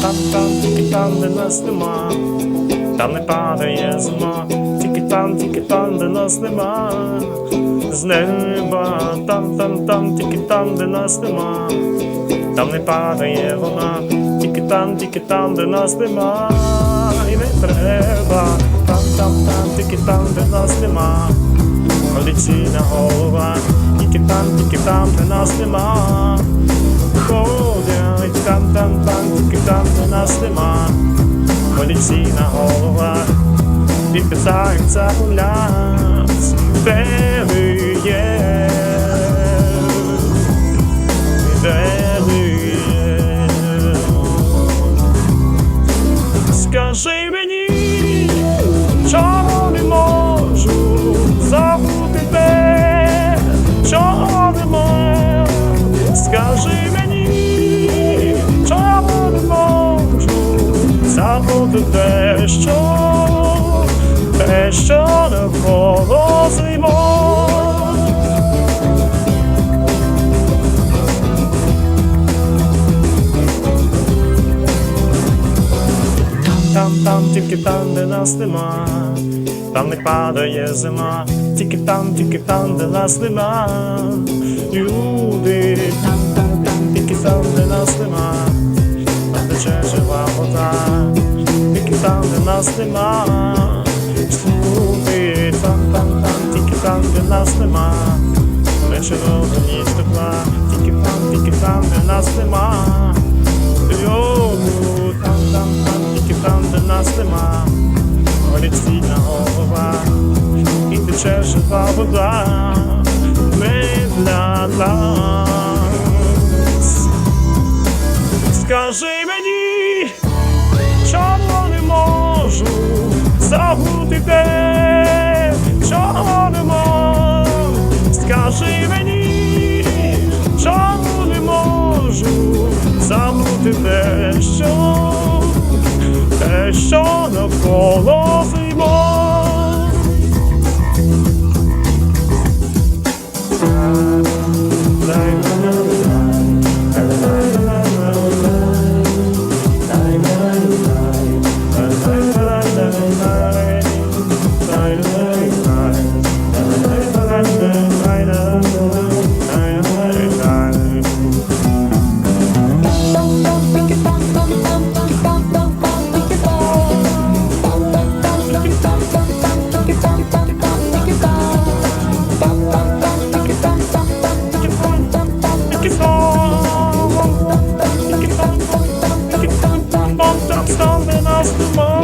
Там, там, тільки там, де нас нема, там не падає зима, тільки там, тільки там, де нас нема, з неба, там, там, там, тільки там, де нас нема, там не падає вона, тільки там, тільки там, де нас нема, і не треба, там, там, там, тільки там, де нас нема, Поліційна голова, тільки там, тільки там, де нас нема. Ходять там, там, там, тільки там, де нас нема. Поліційна голова, підписаються у нас, є. Скажи мені, чого не можу забути те, чого не можу, скажи мені, чого не можу забути те, що, що навколо зимою. Там, там, тільки там, де нас нема, там не падає зима, тільки там, тільки там, де нас нема. Люди, там, там, там, тільки там, де нас нема, там тече жива вода, тільки там, де нас нема. Нас нема. Вечором ні тепла, тільки там, тільки там, де нас нема. Йому там, там, там, тільки там, де нас нема. Поліційна голова, і тече жива вода, не для нас. Забути те, що, те, що навколо lost the